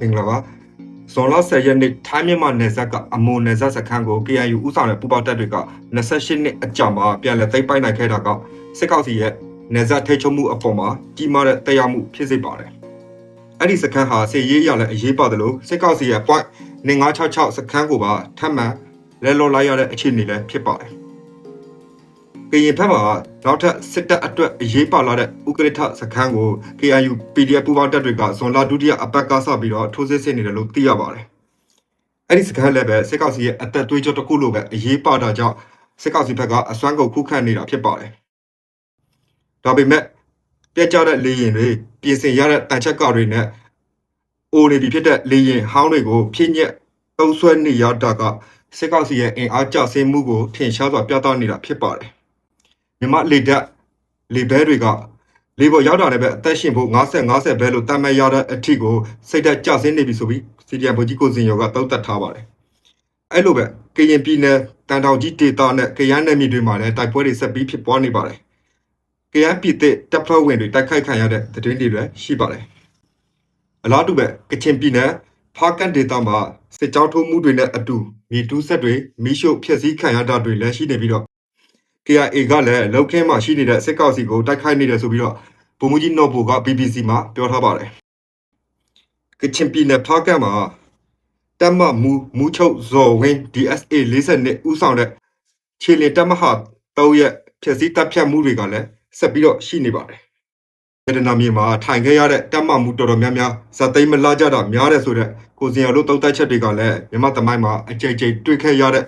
မင်္ဂလာပါဇွန်လ10ရက်နေ့ထိုင်းမြန်မာနယ်စပ်ကအမွန်နယ်စပ်စခန်းကို KNU ဥဆောင်တဲ့ပူးပေါင်းတပ်တွေက28နှစ်အကြာမှာပြန်လည်သိမ်းပိုက်နိုင်ခဲ့တာကစစ်ကောင်စီရဲ့နယ်စပ်ထိန်းချုပ်မှုအပေါ်မှာကြီးမားတဲ့တရားမှုဖြစ်စေပါတယ်အဲ့ဒီစခန်းဟာစစ်ရေးအရလည်းအရေးပါတယ်လို့စစ်ကောင်စီရဲ့ point 9566စခန်းကိုပါထပ်မံလဲလော်လိုက်ရတဲ့အခြေအနေလည်းဖြစ်ပါတယ် ကရင်ဘက်မှာနောက်ထပ်စစ်တပ်အတွက်အရေးပါလာတဲ့ဥက္ကဋ္ဌစခန်းကို KNU PDF ပူးပေါင်းတပ်တွေကဇွန်လဒုတိယအပတ်ကစပြီးတော့ထိုးစစ်ဆင်နေတယ်လို့သိရပါတယ်။အဲ့ဒီစခန်းလည်းပဲစစ်ကောင်စီရဲ့အသက်သွေးကြောတစ်ခုလိုပဲအရေးပါတာကြောင့်စစ်ကောင်စီဘက်ကအစွမ်းကုန်ခုခံနေတာဖြစ်ပါတယ်။ဒါပေမဲ့ပြက်ကြတဲ့လေရင်တွေပြင်ဆင်ရတဲ့တန်ချက်ကာတွေနဲ့အိုနေပြီဖြစ်တဲ့လေရင်ဟောင်းတွေကိုဖြည့်ညက်သုံးဆွဲနေရတာကစစ်ကောင်စီရဲ့အင်အားကျဆင်းမှုကိုထင်ရှားစွာပြသနေတာဖြစ်ပါတယ်။ မြမလေတက်လေဘဲတွေကလေပေါ်ရောက်တာလည်းပဲအသက်ရှင်ဖို့50 50ပဲလို့တတ်မှတ်ရတဲ့အထိကိုစိတ်ဓာတ်ကျဆင်းနေပြီဆိုပြီးစီဒီအမ်ဘူကြီးကိုစင်ရောကတောက်တက်ထားပါတယ်အဲ့လိုပဲကရင်ပြည်နယ်တန်တောင်ကြီးဒေသနဲ့ကရန်နယ်မြေတွေမှာလည်းတိုက်ပွဲတွေဆက်ပြီးဖြစ်ပွားနေပါတယ်ကရန်ပြည်သစ်တပ်ဖွဲ့ဝင်တွေတိုက်ခိုက်ခံရတဲ့သတင်းတွေလည်းရှိပါတယ်အလားတူပဲကချင်ပြည်နယ်ဖားကန်ဒေသမှာစစ်ကြောင်းထိုးမှုတွေနဲ့အတူမြေတူးဆက်တွေမိရှုဖျက်ဆီးခံရတာတွေလည်းရှိနေပြီးတော့ KIA ကလည်းလောက်ခင်းမှာရှိနေတဲ့စစ်ကောက်စီကိုတိုက်ခိုက်နေတယ်ဆိုပြီးတော့ဗိုလ်မှူးကြီးနော်ဘူက BBC မှာပြောထားပါတယ်။ကချင်ပြည်နယ်ဖားကတ်မှာတပ်မမူမူချုပ်ဇော်ဝင်း DSA 40နဲ့ဥဆောင်တဲ့ခြေလင်တပ်မဟာ3ရဲ့ဖြစ်စည်းတပ်ဖြတ်မှုတွေကလည်းဆက်ပြီးတော့ရှိနေပါတယ်။ဗဒနာမြေမှာထိုင်ခဲ့ရတဲ့တပ်မမူတော်တော်များများဇက်သိမ်းမလာကြတာများတယ်ဆိုတဲ့ကိုစင်ရတို့တုံးတက်ချက်တွေကလည်းမြန်မာတမိုင်းမှာအကြိမ်ကြိမ်တွေ့ခဲ့ရတဲ့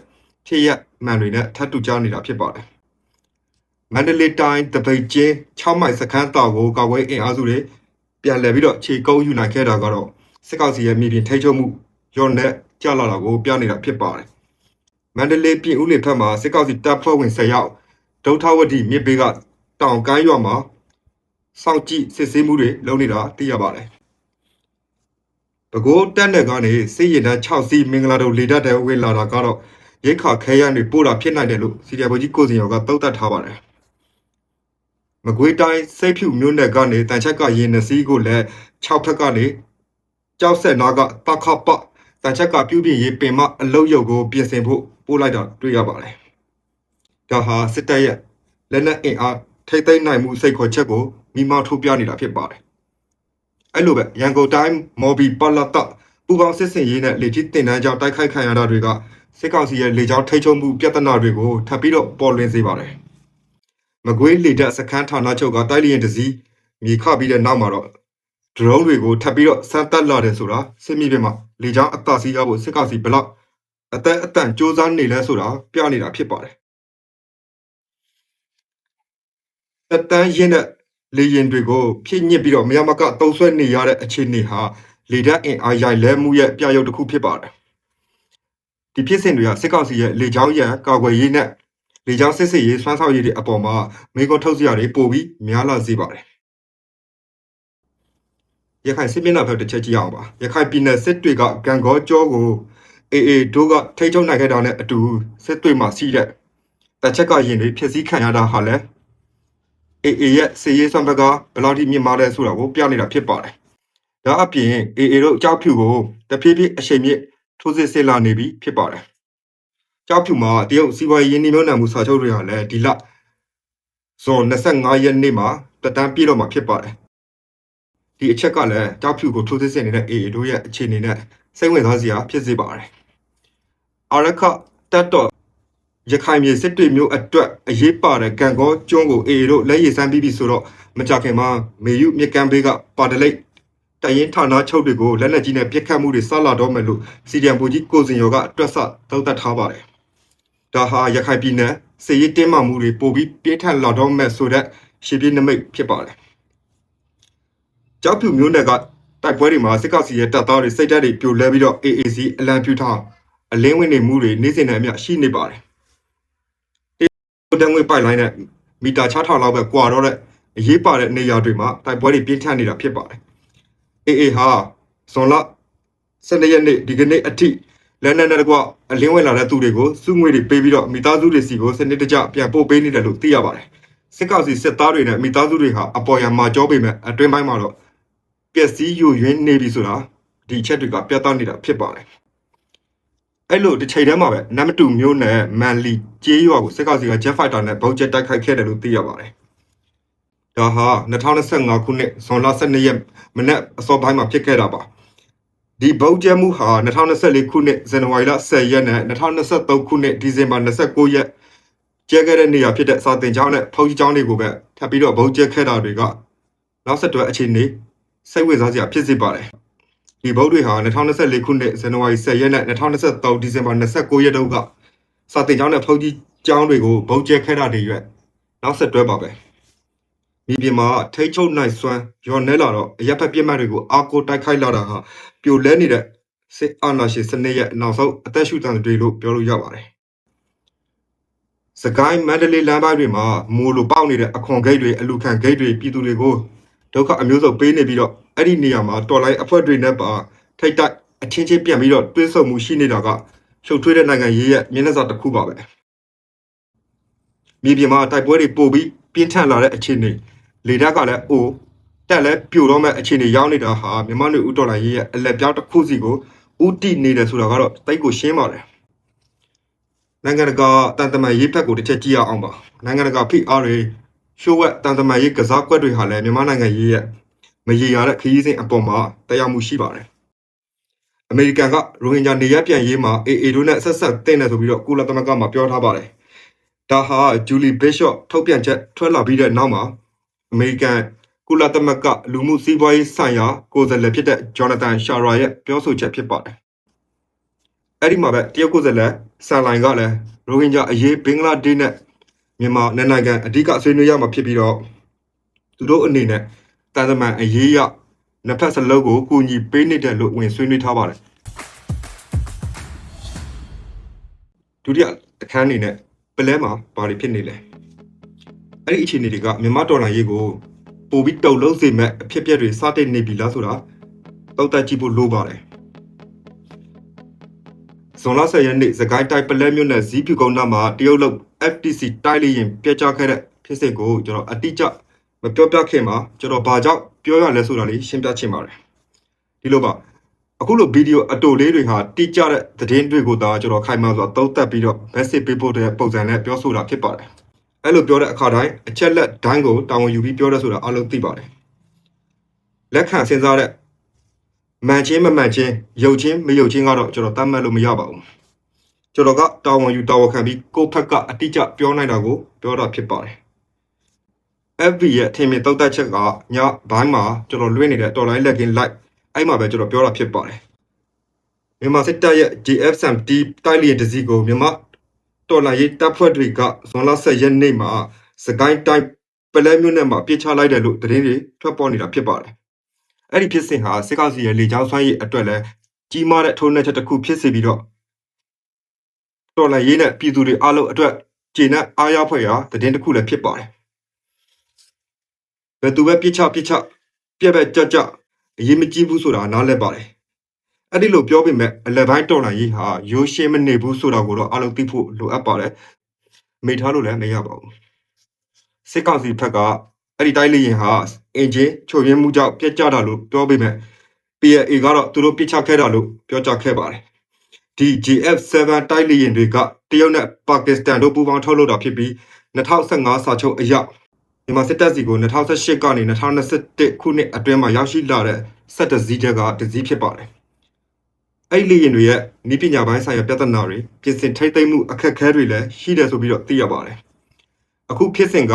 ဖြစ်ရမှန်တွေနဲ့ထပ်တူကြနေတာဖြစ်ပါတယ်။ မန္တလေးတိုင်းတပိတ်ကျင်း6မိုင်စခန်းတောင်ကိုကာကွယ်အင်အားစုတွေပြန်လည်ပြီးတော့ခြေကုပ်ယူနိုင်ခဲ့တာကတော့စစ်ကောင်စီရဲ့မြေပြင်ထိန်းချုပ်မှုရော့နဲ့ကြာလာတာကိုပြနေတာဖြစ်ပါတယ်။မန္တလေးပြည်ဦးလင်ဘက်မှာစစ်ကောင်စီတပ်ဖွဲ့ဝင်10ယောက်ဒုထဝတီမြစ်ဘေးကတောင်ကမ်းရွာမှာစောင့်ကြည့်စစ်ဆေးမှုတွေလုပ်နေတာသိရပါတယ်။ပဲခူးတက်နယ်ကနေစစ်ရင်တန်း6စီးမင်္ဂလာတုံလေတပ်တဲ့ဝေလာတာကတော့ရိတ်ခါခဲရန်တွေပို့တာဖြစ်နိုင်တယ်လို့စီဒီယာဘကြီးကိုစင်ရောကသုံးသပ်ထားပါတယ်။ မကွေးတိုင်းစိတ်ဖြူမြို့နယ်ကနေတန်ချက်ကရင်နစည်းကိုလည်း6ဖက်ကနေကြောက်ဆက်နာကတခပတန်ချက်ကပြုပြင်ရေးပင်မအလုတ်ရုပ်ကိုပြင်ဆင်ဖို့ပို့လိုက်တာတွေ့ရပါတယ်။ဒါဟာစစ်တပ်ရဲ့လက်နက်အင်အားထိမ့်သိမ်းနိုင်မှုစိတ်ခေါ်ချက်ကိုမိမထုတ်ပြနေတာဖြစ်ပါတယ်။အဲ့လိုပဲရန်ကုန်တိုင်းမော်ဘီပလတ်တပူပေါင်းစစ်စင်ရေးနဲ့လေကြီးတင်တန်းကြောင့်တိုက်ခိုက်ခံရတာတွေကစစ်ကောင်စီရဲ့လေကြောင်းထိန်းချုပ်မှုပြဿနာတွေကိုထပ်ပြီးတော့ပေါ်လွင်စေပါတယ်။ မကွေးလေတပ်စခန်းဌာနချုပ်ကတိုက်လျင်တစည်းမြေခပြီးတဲ့နောက်မှာတော့ဒရုန်းတွေကိုထပ်ပြီးတော့စမ်းသပ်လာတယ်ဆိုတာစစ်မြေပြင်မှာလေကြောင်းအသာစီးရဖို့စစ်ကောင်စီဘလောက်အသက်အတန်စ조사နေလဲဆိုတာပြနေတာဖြစ်ပါတယ်။တက်တန်းရင်းတဲ့လေရင်တွေကိုဖြည့်ညစ်ပြီးတော့မရမကတုံးဆွဲနေရတဲ့အခြေအနေဟာလေတပ်အင်အားရိုက်လဲမှုရဲ့ပြရုပ်တစ်ခုဖြစ်ပါတယ်။ဒီဖြစ်စဉ်တွေကစစ်ကောင်စီရဲ့လေကြောင်းရန်ကာကွယ်ရေးနဲ့ လေကြောင်းစစ်စစ်ရေးဆွမ်းဆောင်ရေးတွေအပေါ်မှာမေကွန်ထုတ်စရာတွေပို့ပြီးများလာစေပါတယ်။ရခိုင်စစ်မျက်နှာဘက်တစ်ချက်ကြည့်အောင်ပါ။ရခိုင်ပြည်နယ်စစ်တွေကဂံကောကျောကို AA တို့ကထိချုံနိုင်ခဲ့တာနဲ့အတူစစ်တွေမှာစီးတဲ့တချက်ကရင်တွေဖြစ်စည်းခံရတာဟာလည်း AA ရဲ့စီရေးဆွမ်းဘက်ကဘယ်လောက်ထိမြင့်မားလဲဆိုတာကိုပြနေတာဖြစ်ပါတယ်။ဒါအပြင် AA တို့အကြောက်ဖြူကိုတဖြည်းဖြည်းအချိန်မြင့်ထိုးစစ်ဆင်လာနေပြီဖြစ်ပါတယ်။ ကြောက်ဖြူမှာတရုတ်စီးပွားရေးရင်းနှီးမြှုပ်နှံမှုစာချုပ်တွေဟာလည်းဒီလဇွန်25ရက်နေ့မှာတက်တန်းပြည့်တော့မှာဖြစ်ပါတယ်။ဒီအချက်ကလည်းကြောက်ဖြူကိုထိုးစစ်ဆင်နေတဲ့ AA တို့ရဲ့အခြေအနေနဲ့စိတ်ဝင်စားစရာဖြစ်စေပါတယ်။အာရခတက်တော့ရခိုင်မြေစစ်တွေမျိုးအတွက်အရေးပါတဲ့ကံကောကျွန်းကို AA တို့လက်ရည်စမ်းပြီးပြီဆိုတော့မကြခင်မှာမေယုမြကမ်းဘေးကပါတလိတ်တရင်ဌာနချုပ်တွေကိုလက်လက်ကြီးနဲ့ပြစ်ခတ်မှုတွေဆလာတော့မယ်လို့စီဒီအမ်ဘူကြီးကိုစင်ရောကအတွက်ဆသုံးသပ်ထားပါတယ်။ ဒါဟာရခိုင်ပြည်နယ်စစ်ရေးတင်းမာမှုတွေပိုပြီးပြင်းထန်လာတော့မယ်ဆိုတဲ့ရှေ့ပြေးနမိတ်ဖြစ်ပါတယ်။ကြောက်ဖြူမျိုးနယ်ကတိုက်ပွဲတွေမှာစစ်ကောင်စီရဲ့တပ်သားတွေစိတ်ဓာတ်တွေပြိုလဲပြီးတော့ AAC အလံပြူထားအလင်းဝင်နေမှုတွေနေ့စဉ်နဲ့အမျှရှိနေပါတယ်။တန်ငွေပိုက်လိုင်းနဲ့မီတာ6000လောက်ပဲကွာတော့တဲ့အရေးပါတဲ့နေရာတွေမှာတိုက်ပွဲတွေပြင်းထန်နေတာဖြစ်ပါတယ်။ AA ဟာဇွန်လ12ရက်နေ့ဒီကနေ့အထိ လက်နက်နဲ့တကွအလင်းဝင်လာတဲ့သူတွေကိုစုငွေတွေပေးပြီးတော့မိသားစုတွေစီကိုစနစ်တကျပြန်ပို့ပေးနေတယ်လို့သိရပါတယ်။စစ်ကောင်စီစစ်သားတွေနဲ့မိသားစုတွေဟာအပေါ်ယံမာကြောပေမဲ့အတွင်းပိုင်းမှာတော့ပျက်စီးယိုယွင်းနေပြီဆိုတာဒီအချက်တွေကပြသနေတာဖြစ်ပါတယ်အဲ့လိုတစ်ချိန်တည်းမှာပဲနမ်တူမျိုးနဲ့မန်လီကျေးရွာကိုစစ်ကောင်စီက Jet Fighter နဲ့ဗုံးကျဲတိုက်ခိုက်ခဲ့တယ်လို့သိရပါတယ်ဒါဟာ2025ခုနှစ်ဇွန်လ12ရက်မနေ့အစောပိုင်းမှာဖြစ်ခဲ့တာပါ ဒီဗုံးကျဲမှုဟာ2024ခုနှစ်ဇန်နဝါရီလ10ရက်နဲ့2023ခုနှစ်ဒီဇင်ဘာ29ရက်ကျဲခဲ့တဲ့နေရာဖြစ်တဲ့စာတင်ကျောင်းနဲ့ဖုန်ကြီးကျောင်းတွေကိုပဲထပ်ပြီးတော့ဗုံးကျဲခဲ့တာတွေကနောက်ဆက်တွဲအခြေအနေစိတ်ဝင်စားစရာဖြစ်စေပါတယ်ဒီဗုံးတွေဟာ2024ခုနှစ်ဇန်နဝါရီ10ရက်နဲ့2023ဒီဇင်ဘာ29ရက်တုန်းကစာတင်ကျောင်းနဲ့ဖုန်ကြီးကျောင်းတွေကိုဗုံးကျဲခဲ့တာတွေရွက်နောက်ဆက်တွဲပါပဲ မြေပြင်မှာထိတ်ချုပ်နိုင်စွမ်းရော်နဲလာတော့အရက်ဖက်ပြစ်မှတ်တွေကိုအာကိုတိုက်ခိုက်လာတာဟာပြိုလဲနေတဲ့စစ်အာဏာရှင်စနစ်ရဲ့နောက်ဆုံးအသက်ရှူတန်တွေလို့ပြောလို့ရပါတယ်။စကိုင်းမန္တလေးလမ်းပိုင်းတွေမှာမိုးလိုပေါက်နေတဲ့အခွန်ဂိတ်တွေအလူခံဂိတ်တွေပြည်သူတွေကိုဒုက္ခအမျိုးစုံပေးနေပြီးတော့အဲ့ဒီနေရာမှာတော်လိုင်းအဖွဲ့တွေနဲ့ပါထိတ်တိုက်အချင်းချင်းပြန်ပြီးတော့တွဲဆုံမှုရှိနေတာကရှုပ်ထွေးတဲ့နိုင်ငံရေးရဲ့မျက်နှာစာတစ်ခုပါပဲ။မြေပြင်မှာတိုက်ပွဲတွေပိုပြီးပြင်းထန်လာတဲ့အခြေအနေ လေဓာတ်ကလည်းအိုတက်လည်းပြိုတော့မဲ့အခြေအနေရောက်နေတာဟာမြန်မာလူဦးတော်လိုင်းရေးရဲ့အလက်ပြောင်းတစ်ခုစီကိုဥတီနေတယ်ဆိုတာကတော့တိတ်ကိုရှင်းပါတယ်နိုင်ငံတကာတန်တမာရေးဘက်ကိုတစ်ချက်ကြည့်ရအောင်ပါနိုင်ငံတကာ PR တွေရှိုးဝက်တန်တမာရေးကစားကွက်တွေဟာလည်းမြန်မာနိုင်ငံရေးရဲ့မရေရာတဲ့ခရီးစဉ်အပေါ်မှာတရားမှုရှိပါတယ်အမေရိကန်ကရိုဟင်ဂျာနေရပြန်ရေးမှာ AA တို့နဲ့ဆက်ဆက်တင်တယ်ဆိုပြီးတော့ကုလသမဂ္ဂမှာပြောထားပါတယ်ဒါဟာဂျူလီဘစ်ရှော့ထုတ်ပြန်ချက်ထွက်လာပြီးတဲ့နောက်မှာ အမေရိကန်ကုလသမဂ္ဂလူမှုစီးပွားရေးဆိုင်ရာကိုယ်စားလှယ်ဖြစ်တဲ့ဂျော်နသန်ရှာရာရဲ့ပြောဆိုချက်ဖြစ်ပါတယ်။အဲ့ဒီမှာပဲတရုတ်ကိုယ်စားလှယ်ဆန်လိုင်ကလည်းရိုဟင်ဂျာအရေးဘင်္ဂလားဒေ့ရှ်နဲ့မြန်မာနယ်နိုင်ငံအဓိကဆွေးနွေးရမှာဖြစ်ပြီးတော့သူတို့အနေနဲ့တန်သမန်အရေးရနှစ်ဖက်စလုံးကိုကူညီပေးနေတယ်လို့ဝင်ဆွေးနွေးထားပါတယ်။ဒုတိယအခန်းအနေနဲ့ပလဲမှာဘာတွေဖြစ်နေလဲ။ အဲ့ဒီအခြေအနေတွေကမြန်မာတော်လှန်ရေးကိုပိုပြီးတုံလုံးစေမဲ့အဖြစ်အပျက်တွေစတင်နေပြီလားဆိုတာတောက်တက်ကြည့်ဖို့လိုပါတယ်ဇွန်လ10ရက်နေ့စကိုင်းတိုင်းပလဲမြို့နယ်ဇီးဖြူကုန်းနာမှာတရုတ်လုတ် FTC တိုက်လေရင်ပြက်ကြခဲ့တဲ့ဖြစ်စဉ်ကိုကျွန်တော်အတိအကျမပြောပြခင်မှာကျွန်တော်ဘာကြောင့်ပြောရလဲဆိုတာလေးရှင်းပြချင်ပါတယ်ဒီလိုပါအခုလိုဗီဒီယိုအတူလေးတွေဟာတိကျတဲ့သတင်းတွေကိုသာကျွန်တော်ခိုင်မာစွာသုံးသပ်ပြီးတော့ message ပေးဖို့တဲ့ပုံစံနဲ့ပြောဆိုတာဖြစ်ပါတယ် အဲ့လိုပြောတဲ့အခါတိုင်းအချက်လက်ဒိုင်းကိုတာဝန်ယူပြီးပြောတဲ့ဆိုတာအလုံးသိပါတယ်လက်ခံစဉ်းစားတဲ့မှန်ချင်းမမှန်ချင်းယုံချင်းမယုံချင်းကတော့ကျွန်တော်တတ်မှတ်လို့မရပါဘူးကျွန်တော်ကတာဝန်ယူတာဝန်ခံပြီးကိုယ့်ဖက်ကအတိအကျပြောနိုင်တာကိုပြောတာဖြစ်ပါတယ် FB ရဲ့ထင်မြင်တောက်တက်ချက်ကညဘိုင်းမှာကျွန်တော်လွှင့်နေတဲ့ online login live အဲ့မှာပဲကျွန်တော်ပြောတာဖြစ်ပါတယ်မြန်မာစစ်တပ်ရဲ့ GFSMT တိုက်လျင်တစည်းကိုမြန်မာ တော်လှန်ရေးတပ်ဖွဲ့တွေကဇွန်လ10ရက်နေ့မှာစကိုင်းတိုင်းပလဲမြို့နယ်မှာပြစ်ချလိုက်တယ်လို့သတင်းတွေထွက်ပေါ်နေတာဖြစ်ပါတယ်။အဲ့ဒီဖြစ်စဉ်ဟာစစ်ကောင်စီရဲ့လေကြောင်းဆွမ်းရည်အတွက်လည်းကြီးမားတဲ့ထိုးနှက်ချက်တစ်ခုဖြစ်စေပြီးတော့တော်လှန်ရေးနဲ့ပြည်သူတွေအားလုံးအတွက်ကျေနပ်အားရဖွယ်ရာသတင်းတစ်ခုလည်းဖြစ်ပါတယ်။ဘယ်သူပဲပြစ်ချပြစ်ချပြက်ပြက်ကြကြအရေးမကြီးဘူးဆိုတာနားလည်ပါတယ်။ အဲ့ဒီလိုပြောပေမဲ့အလယ်ပိုင်းတော်လှန်ရေးဟာရိုးရှင်းမနေဘူးဆိုတာကိုတော့အလုံးသိဖို့လိုအပ်ပါတယ်မိထားလို့လည်းမရပါဘူးစစ်ကောင်စီဘက်ကအဲ့ဒီတိုင်းလေးရင်ဟာအင်ဂျင်ချုပ်ရင်းမှုကြောင့်ပြက်ကျတာလို့ပြောပေမဲ့ PLA ကတော့သူတို့ပြစ်ချခဲ့တာလို့ပြောကြားခဲ့ပါတယ်ဒီ GF7 တိုက်လေယာဉ်တွေကတရုတ်နဲ့ပါကစ္စတန်တို့ပူးပေါင်းထုတ်လုပ်တာဖြစ်ပြီး2015စာချုပ်အရမြန်မာစစ်တပ်စီကို2018ကနေ2021ခုနှစ်အတွင်းမှာရောက်ရှိလာတဲ့စက်တစည်းတွေကတစည်းဖြစ်ပါတယ် အဲ့ဒီလေရင်တွေရဲ့ဤပညာပိုင်းဆိုင်ရာပြဿနာတွေပြင်ဆင်ထိမ့်သိမ့်မှုအခက်အခဲတွေလည်းရှိတယ်ဆိုပြီးတော့သိရပါတယ်အခုဖြစ်စဉ်က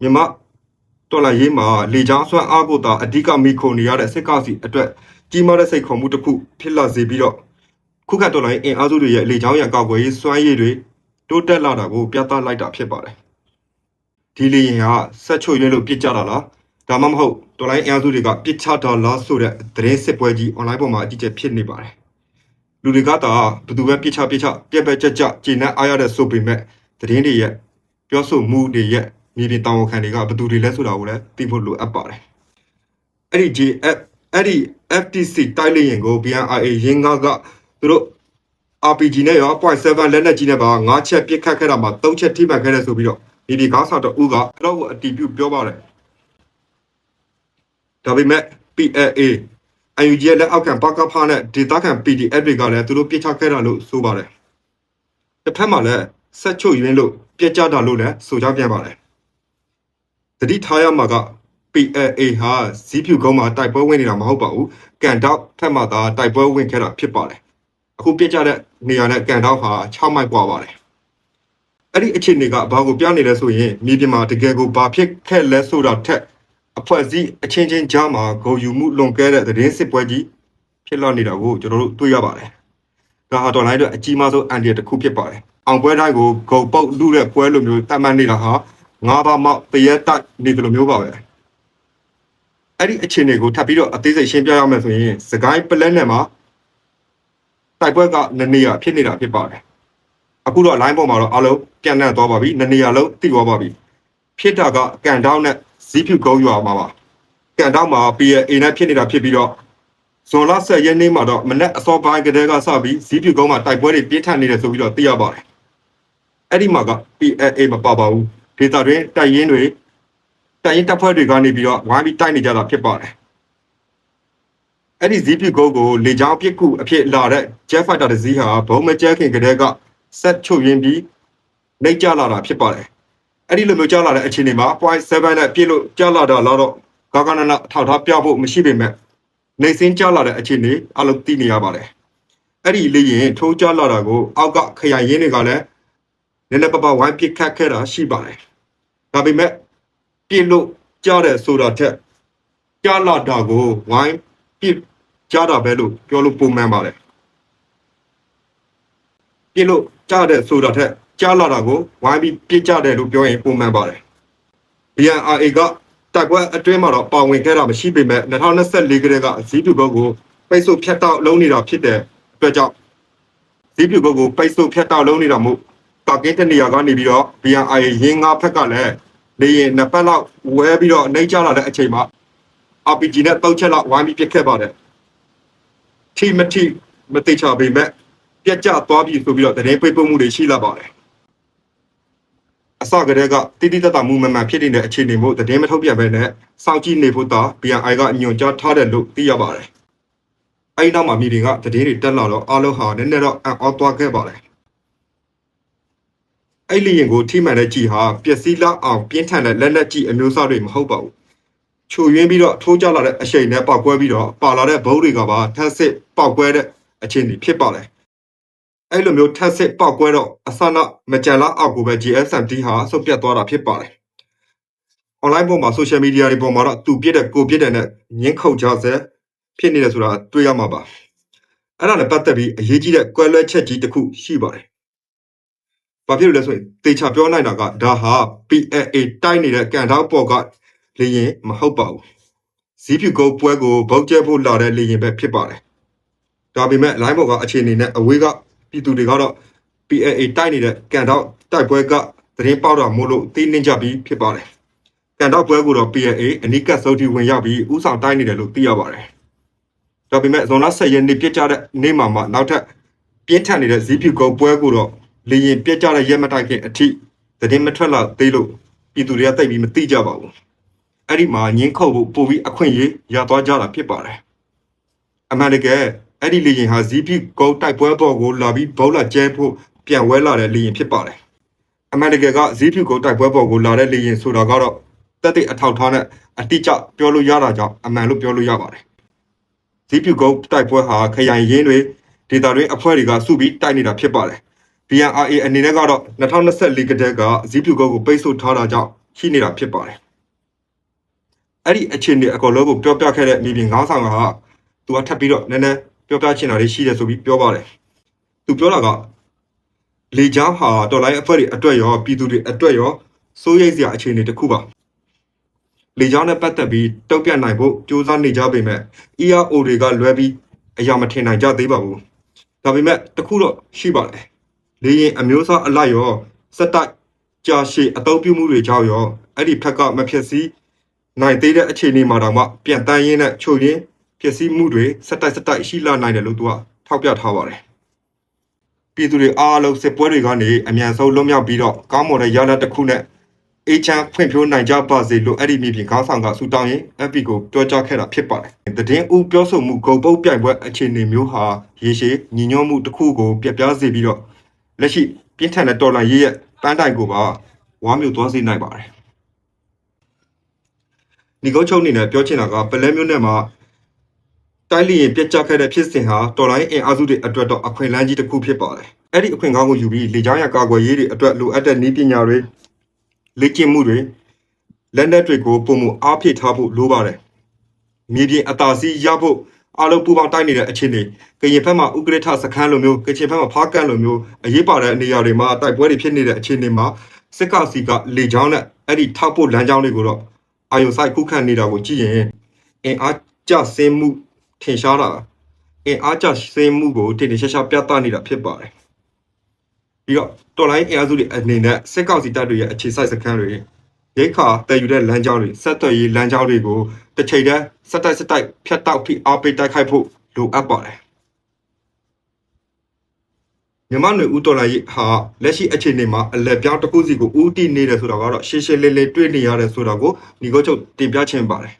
မြမတော်လာရေးမှာလေချောင်းဆွမ်းအားကိုသာအဓိကမိခုံနေရတဲ့စစ်ကောင်စီအတွက်ကြီးမားတဲ့စိတ်ခေါ်မှုတစ်ခုဖြစ်လာစေပြီးတော့ခုခံတော်လိုင်းအင်အားစုတွေရဲ့လေချောင်းရံကောက်ွယ်ရေးစွမ်းရည်တွေတိုးတက်လာတာကိုပြသလိုက်တာဖြစ်ပါတယ်ဒီလေရင်ကဆက်ချွေရင်းလို့ပြစ်ကြတာလား ဒါမှမဟုတ်တော်လိုင်းအင်အားစုတွေကပြစ်ချတာလားဆိုတဲ့သတင်းစစ်ပွဲကြီး online ပေါ်မှာအကြီးကျယ်ဖြစ်နေပါတယ်လူတွေကသာဘယ်သူပဲပြစ်ချပြစ်ချပြက်ပက်ကြက်ကြကျေနပ်အားရတဲ့ဆိုပေမဲ့သတင်းတွေရဲ့ပြောဆိုမှုတွေရဲ့မြေပြင်တောင်းဝန်ခံတွေကဘယ်သူတွေလဲဆိုတာကိုလည်းသိဖို့လိုအပ်ပါတယ်အဲ့ဒီ GF အဲ့ဒီ FTC တိုက်လေရင်ကို BNRA ရင်းငါကသူတို့ RPG နဲ့ရော0.7လက်နက်ကြီးနဲ့ပါ9ချက်ပစ်ခတ်ခဲ့တာမှာ3ချက်ထိမှန်ခဲ့တယ်ဆိုပြီးတော့ဒီဒီကားဆောက်တော့ဦးကတော့အတီးပြုတ်ပြောပါတယ် ဒါပေမဲ့ PLA UNG ရဲ့လက်အောက်ခံပကဖနဲ့ဒေတာခံ PDF တွေကလည်းသူတို့ပြစ်ချခဲ့တာလို့ဆိုပါတယ်တစ်ဖက်မှာလည်းဆက်ချုပ်ရင်းလို့ပြစ်ကြတာလို့လည်းဆိုကြပြန်ပါတယ်တတိထားရမှာက PLA ဟာဇီးဖြူကုန်းမှာတိုက်ပွဲဝင်နေတာမဟုတ်ပါဘူးကန်တောက်ဖက်မှာသာတိုက်ပွဲဝင်ခဲ့တာဖြစ်ပါတယ်အခုပြစ်ကြတဲ့နေရာနဲ့ကန်တောက်ဟာ6မိုက်กว่าပါတယ်အဲ့ဒီအခြေအနေကဘာကိုပြနေလဲဆိုရင်မြေပြင်မှာတကယ်ကိုဘာဖြစ်ခဲ့လဲဆိုတာထက် အဖွဲ့အစည်းအချင်းချင်းကြားမှာဂုံယူမှုလွန်ကဲတဲ့သတင်းစစ်ပွဲကြီးဖြစ်လာနေတာကိုကျွန်တော်တို့တွေ့ရပါတယ်ဒါဟာတော်လိုင်းအတွက်အကြီးမားဆုံးအန်ဒီတစ်ခုဖြစ်ပါတယ်အောင်ပွဲတိုင်းကိုဂုံပုတ်လူတဲ့ပွဲလိုမျိုးတတ်မှတ်နေတာဟာငါးပါးမောက်တရက်တိုက်နေတယ်လို့မျိုးပါပဲအဲ့ဒီအခြေအနေကိုထပ်ပြီးတော့အသေးစိတ်ရှင်းပြရမယ်ဆိုရင်စကိုင်းပလက်နယ်မှာတိုက်ပွဲကနနေရဖြစ်နေတာဖြစ်ပါတယ်အခုတော့ line ပေါ်မှာတော့အလုံးပြန်နှံ့သွားပါပြီနနေရလုံးတိသွားပါပြီဖြစ်တာကကန်တောင်းနဲ့ ဇီးဖြူကုန်းရွာမှာပါကန်တောင်းမှာ PA နဲ့ဖြစ်နေတာဖြစ်ပြီးတော့ဇွန်လ10ရက်နေ့မှာတော့မနက်အစောပိုင်းကတည်းကစပြီးဇီးဖြူကုန်းမှာတိုက်ပွဲတွေပြင်းထန်နေတယ်ဆိုပြီးတော့သိရပါတယ်အဲ့ဒီမှာက PA မပါပါဘူးဒေတာတွင်တိုက်ရင်တွေတိုင်ရင်တပ်ဖွဲ့တွေကနေပြီးတော့ဝိုင်းပြီးတိုက်နေကြတာဖြစ်ပါတယ်။အဲ့ဒီဇီးပြကုန်းကိုလေကြောင်းပစ်ကူအဖြစ်လာတဲ့ Jet Fighter တစ်စီးဟာဘုံမကျဲခင်ကတည်းကဆက်ချုပ်ရင်းပြီးနှိပ်ကျလာတာဖြစ်ပါတယ်။ အဲ့ဒီလိုမျိုးကျလာတဲ့အခြေအနေမှာ point 7နဲ့ပြည့်လို့ကျလာတာတော့ဂါဂနနာထောက်ထားပြဖို့မရှိပေမဲ့နေစင်းကျလာတဲ့အခြေအနေအလုပ်သိနေရပါတယ်။အဲ့ဒီလေရင်ထိုးကျလာတာကိုအောက်ကခရိုင်ရင်းတွေကလည်းနည်းနည်းပပဝိုင်းပစ်ခတ်ခဲ့တာရှိပါတယ်။ဒါပေမဲ့ပြစ်လို့ကြားတယ်ဆိုတာထက်ကြားလာတာကိုဝိုင်းပြစ်ကြားတာပဲလို့ပြောလို့ပုံမှန်ပါတယ်ပြစ်လို့ကြားတယ်ဆိုတာထက် ကြားလာတာကိုဝိုင်းပြီးပြစ်ကြတယ်လို့ပြောရင်ပုံမှန်ပါတယ် BNRA ကတိုက်ပွဲအတွင်းမှာတော့ပါဝင်ခဲ့တာမရှိပေမဲ့2024ကတည်းကဇီးပြူဘုတ်ကိုပိတ်ဆို့ဖြတ်တောက်လုံးနေတာဖြစ်တဲ့အတွက်ကြောင့်ဇီးပြူဘုတ်ကိုပိတ်ဆို့ဖြတ်တောက်လုံးနေတာမို့ပါကင်းတနေရာကနေပြီးတော့ BNRA ရင်းငါးဖက်ကလည်းလေရင်နှစ်ပတ်လောက်ဝဲပြီးတော့နှိမ့်ချလာတဲ့အချိန်မှာ RPG နဲ့တောက်ချက်လောက်ဝိုင်းပြီးပြစ်ခဲ့ပါတယ်။ထိမထိမသိချပေမဲ့ပြက်ကျသွားပြီဆိုပြီးတော့တရင်ပိတ်ပုတ်မှုတွေရှိလာပါတယ်။ အစကတည်းကတိတိတတ်တာမှုမှန်မှန်ဖြစ်နေတဲ့အခြေအနေမျိုးတရင်မထုတ်ပြန်ဘဲနဲ့စောင့်ကြည့်နေဖို့သာ BNI ကညွှန်ကြားထားတယ်လို့သိရပါတယ်။အဲဒီနောက်မှာမိတွေကတရင်တွေတက်လာတော့အားလုံးဟာနည်းနည်းတော့အံ့ဩသွားခဲ့ပါတယ်။အဲ့လီရင်ကိုထိမှန်တဲ့ကြီးဟာပျက်စီးလောက်အောင်ပြင်းထန်တဲ့လက်နက်ကြီးအမျိုးအစားတွေမဟုတ်ပါဘူး။ချိုရင်းပြီးတော့ထိုးကျလာတဲ့အရှိန်နဲ့ပေါက်ကွဲပြီးတော့ပါလာတဲ့ဘုံတွေကပါထက်စစ်ပေါက်ကွဲတဲ့အခြေအနေဖြစ်ပါလေ။ အဲ့လိုမျိုးထက်စစ်ပေါက်ကွဲတော့အစနမကြံလောက်အောက်ကိုပဲ GSMT ဟာဆုတ်ပြတ်သွားတာဖြစ်ပါလေ။ online ပေါ်မှာ social media တွေပေါ်မှာတော့သူပြစ်တဲ့ကိုပြစ်တဲ့နဲ့ညှင်းခုန်ကြဆဲဖြစ်နေတယ်ဆိုတာတွေ့ရမှာပါ။အဲ့ဒါနဲ့ပတ်သက်ပြီးအရေးကြီးတဲ့ကွဲလွဲချက်ကြီးတစ်ခုရှိပါတယ်။ဘာဖြစ်လို့လဲဆိုရင်တေချာပြောနိုင်တာကဒါဟာ PAA တိုက်နေတဲ့ကန်တောက်ပေါ်ကလေရင်မဟုတ်ပါဘူး။ဇီးဖြူကုန်းပွဲကိုဗောက်ကျဲဖို့လာတဲ့လေရင်ပဲဖြစ်ပါတယ်။ဒါပေမဲ့ line ပေါ်ကအခြေအနေနဲ့အဝေးက ပြည်သူတွေကတော့ PAA တိုက်နေတဲ့ကန်တောက်တိုက်ပွဲကသတင်းပေါက်တာမို့လို့သိနှင်းကြပြီးဖြစ်ပါတယ်။ကန်တောက်ပွဲကိုတော့ PAA အနိကတ်စိုးတီဝင်ရောက်ပြီးဥဆောင်တိုက်နေတယ်လို့သိရပါတယ်။ဒါပေမဲ့ဇွန်လ10ရက်နေ့ပြစ်ကြတဲ့နေ့မှာမှနောက်ထပ်ပြင်းထန်နေတဲ့ဇီးဖြူကုန်းပွဲကိုတော့လေရင်ပြက်ကြတဲ့ရက်မတိုင်ခင်အထိသတင်းမထွက်လာသေးလို့ပြည်သူတွေကသိပ်ပြီးမသိကြပါဘူးအဲ့ဒီမှာငင်းခုတ်ဖို့ပို့ပြီးအခွင့်အရေးရသွားကြတာဖြစ်ပါတယ်အမှန်တကယ် အဲ့ဒီလေရင်ဟာဇီးဖိကုန်းတိုက်ပွဲပေါ်ကိုလာပြီးဘောလာကျဲဖို့ပြန်ဝဲလာတဲ့လေရင်ဖြစ်ပါတယ်အမှန်တကယ်ကဇီးဖိကုန်းတိုက်ပွဲပေါ်ကိုလာတဲ့လေရင်ဆိုတာကတော့တက်တဲ့အထောက်ထားနဲ့အတိအကျပြောလို့ရတာကြောင့်အမှန်လို့ပြောလို့ရပါတယ်ဇီးဖိကုန်းတိုက်ပွဲဟာခရိုင်ရင်းတွေဒေတာတွေအဖွဲ့တွေကစုပြီးတိုက်နေတာဖြစ်ပါတယ် BNRA အနေနဲ့ကတော့2024ကတည်းကဇီးပြူကုန်းကိုပိတ်ဆို့ထားတာကြောင့်ရှိနေတာဖြစ်ပါတယ်။အဲ့ဒီအခြေအနေအကုန်လုံးကိုပြောပြခဲ့တဲ့မိဘငေါင်းဆောင်ကသူကထပ်ပြီးတော့နည်းနည်း ပြောပြချင်တာတွေရှိတယ်ဆိုပြီးပြောပါတယ်။သူပြောတာကလေချောင်းဟာတော်လိုင်းအဖွဲ့တွေအတွက်ရောပြည်သူတွေအတွက်ရောစိုးရိမ်စရာအခြေအနေတစ်ခုပါ။လေချောင်းနဲ့ပတ်သက်ပြီးတုံ့ပြန်နိုင်ဖို့စူးစမ်းနေကြပေမဲ့ ERO တွေကလွဲပြီးအရာမထင်နိုင်ကြသေးပါဘူး။ဒါပေမဲ့တခုတော့ရှိပါတယ်။လေရင်အမျိုးအစားအလိုက်ရောစက်တိုက်ကြာရှည်အသုံးပြုမှုတွေကြောင့်ရောအဲ့ဒီဖက်ကမဖြစ်စည်းနိုင်သေးတဲ့အခြေအနေမှာတောင်မှပြန်တန်းရင်းနဲ့ချုပ်ရင်း ဖြစ်စည်းမှုတွေစက်တိုက်စက်တိုက်ရှိလာနိုင်တယ်လို့သူကထောက်ပြထားပါတယ်ပြည်သူတွေအားလုံးစစ်ပွဲတွေကနေအမြန်ဆုံးလွတ်မြောက်ပြီးတော့ကောင်းမွန်တဲ့ရလဒ်တစ်ခုနဲ့အေချမ်းဖွံ့ဖြိုးနိုင်ကြပါစေလို့အဲ့ဒီမြေပြင်ခေါင်းဆောင်ကဆူတောင်းရင် FB ကိုပြောကြားခဲ့တာဖြစ်ပါတယ်။တည်င်းဦးပြောဆိုမှုဂုံပုတ်ပြိုင်ပွဲအခြေအနေမျိုးဟာရေရှည်ညီညွတ်မှုတစ်ခုကိုပြပြစေပြီးတော့လက်ရှိပြင်းထန်တဲ့တော်လှန်ရေးရဲ့ပန်းတိုင်ကိုပါဝါမျိုးသွားစေနိုင်ပါတယ်။ဒီကုန်းချုပ်အနေနဲ့ပြောချင်တာကပလဲမျိုးနဲ့မှာ တိုင်းလီရင်ပြက်ကျခဲ့တဲ့ဖြစ်စဉ်ဟာတော်လိုင်းအင်အားစုတွေအတွက်တော့အခွင့်အလမ်းကြီးတစ်ခုဖြစ်ပါတယ်။အဲ့ဒီအခွင့်အကောင်းကိုယူပြီးလေကြောင်းရကာကွယ်ရေးတွေအတွက်လိုအပ်တဲ့နည်းပညာတွေလေ့ကျင့်မှုတွေလက်နက်တွေကိုပုံမှုအားဖြည့်ထားဖို့လိုပါတယ်။မြေပြင်အသာစီးရဖို့အားလုံးပူးပေါင်းတိုက်နေတဲ့အခြေအနေကရင်ဘက်မှာဥက္ကဋ္ဌစခန်းလိုမျိုးကချင်ဘက်မှာဖားကန်လိုမျိုးအရေးပါတဲ့နေရာတွေမှာတိုက်ပွဲတွေဖြစ်နေတဲ့အခြေအနေမှာစစ်ကောင်စီကလေကြောင်းနဲ့အဲ့ဒီထောက်ဖို့လမ်းကြောင်းတွေကိုတော့အာယုံဆိုင်ခုခံနေတာကိုကြည့်ရင်အင်အားကျဆင်းမှု ထင်ရှားတာအင်အားကျဆင်းမှုကိုတင်တင်ရှားရှားပြသနေတာဖြစ်ပါတယ်ပြီးတော့တော်လိုင်းအင်အားစုတွေအနေနဲ့စစ်ကောင်စီတပ်တွေရဲ့အခြေစိုက်စခန်းတွေရိတ်ခါတည်ယူတဲ့လမ်းကြောင်းတွေဆက်သွယ်ရေးလမ်းကြောင်းတွေကိုတစ်ချိန်တည်းစက်တိုက်စက်တိုက်ဖြတ်တောက်ပြီးအားပေးတိုက်ခိုက်ဖို့လိုအပ်ပါတယ်မြန်မာနယ်ဦးတော်လိုင်းဟာလက်ရှိအခြေအနေမှာအလက်ပြောင်းတစ်ခုစီကိုဦးတည်နေတယ်ဆိုတာကတော့ရှင်းရှင်းလင်းလင်းတွေ့နေရတယ်ဆိုတာကိုညီကုတ်ချုပ်တင်ပြချင်ပါတယ်